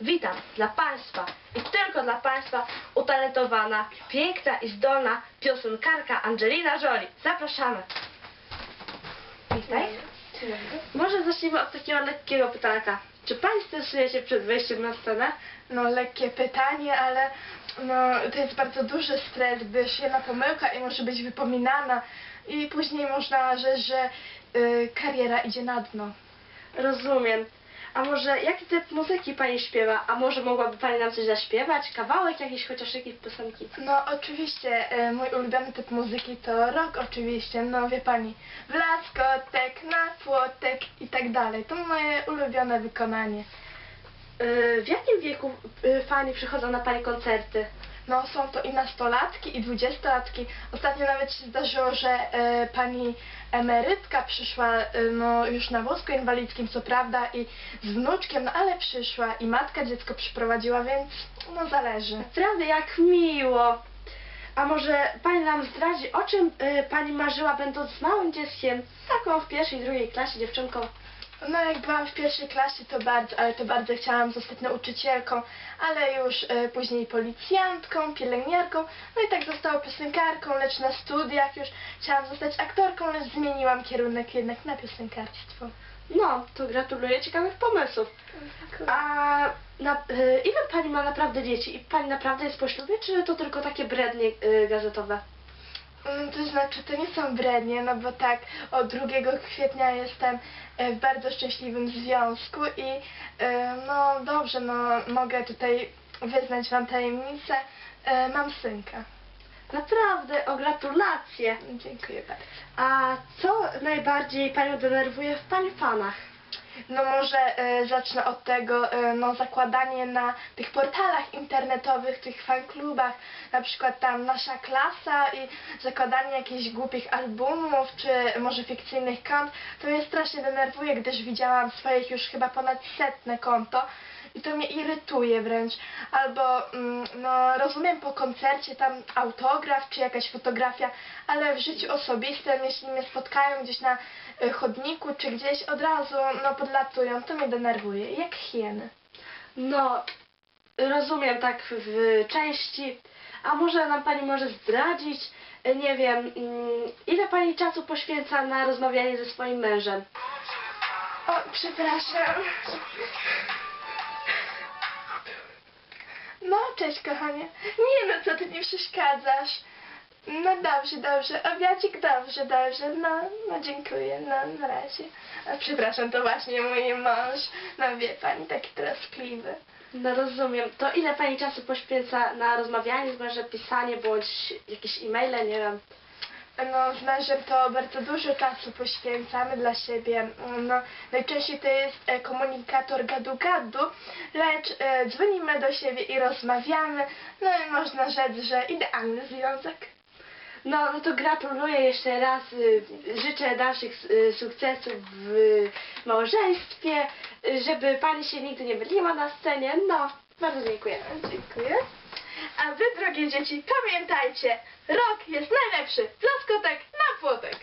Witam dla Państwa i tylko dla Państwa utalentowana, piękna i zdolna piosenkarka Angelina Jolie. Zapraszamy. Witaj. Może zacznijmy od takiego lekkiego pytanka. Czy Pani stresuje się przed wejściem na scenę? No lekkie pytanie, ale no, to jest bardzo duży stres, gdyż jedna pomyłka i może być wypominana i później można rzec, że y, kariera idzie na dno. Rozumiem. A może jaki typ muzyki Pani śpiewa? A może mogłaby Pani nam coś zaśpiewać? Kawałek jakiś, chociaż jakiejś piosenki? No oczywiście, y, mój ulubiony typ muzyki to rock oczywiście, no wie pani, blaskotek, na płotek i tak dalej. To moje ulubione wykonanie. Yy, w jakim wieku yy, Fani przychodzą na Pani koncerty? No są to i nastolatki i dwudziestolatki. Ostatnio nawet się zdarzyło, że e, pani emerytka przyszła e, no już na wózku inwalidzkim co prawda i z wnuczkiem, no ale przyszła i matka dziecko przyprowadziła, więc no zależy. Naprawdę jak miło. A może Pani nam zdradzi, o czym y, Pani marzyła będąc małym dzieckiem? Taką w pierwszej, drugiej klasie dziewczynką. No jak byłam w pierwszej klasie to bardzo, ale to bardzo chciałam zostać nauczycielką, ale już e, później policjantką, pielęgniarką, no i tak została piosenkarką, lecz na studiach już chciałam zostać aktorką, lecz zmieniłam kierunek jednak na piosenkarstwo. No, to gratuluję ciekawych pomysłów. A na, y, ile Pani ma naprawdę dzieci? I Pani naprawdę jest po ślubie, czy to tylko takie brednie y, gazetowe? Mm, To znaczy, to nie są brednie, no bo tak, od 2 kwietnia jestem e, w bardzo szczęśliwym związku i e, no dobrze, no mogę tutaj wyznać Wam tajemnicę, e, mam synka. Naprawdę, o gratulacje. Dziękuję bardzo. A co najbardziej Panią denerwuje w Pani fanach? No może e, zacznę od tego, e, no zakładanie na tych portalach internetowych, tych fanklubach, na przykład tam nasza klasa i zakładanie jakichś głupich albumów, czy może fikcyjnych kont, to mnie strasznie denerwuje, gdyż widziałam swoich już chyba ponad setne konto i to mnie irytuje wręcz. Albo, mm, no rozumiem po koncercie tam autograf, czy jakaś fotografia, ale w życiu osobistym, jeśli mnie spotkają gdzieś na y, chodniku, czy gdzieś od razu, no podlatują, to mnie denerwuje, jak hieny. No, rozumiem tak w części. A może nam Pani może zdradzić, e, nie wiem, mm, ile Pani czasu poświęca na rozmawianie ze swoim mężem? O, przepraszam. No, cześć kochanie. Nie no, co ty nie przeszkadzasz. No dobrze, dobrze. Obiadzik dobrze, dobrze. No, no dziękuję. No, na razie. A, przepraszam, to właśnie mój mąż. No wie pani, taki troskliwy. No rozumiem. To ile Pani czasu poświęca na rozmawianie z mężem, pisanie bądź jakieś e-maile, nie wiem. No, z mężem to bardzo dużo czasu poświęcamy dla siebie. No, najczęściej to jest e, komunikator gadu-gadu, lecz e, dzwonimy do siebie i rozmawiamy. No i można rzec, że idealny związek. No, no to gratuluję jeszcze raz. y, Życzę dalszych y, sukcesów w małżeństwie, y, żeby Pani się nigdy nie myliła na scenie. No, bardzo dziękuję. Dziękuję. A wy, drogie dzieci, pamiętajcie, rok jest najlepszy. Plaskotek na płotek.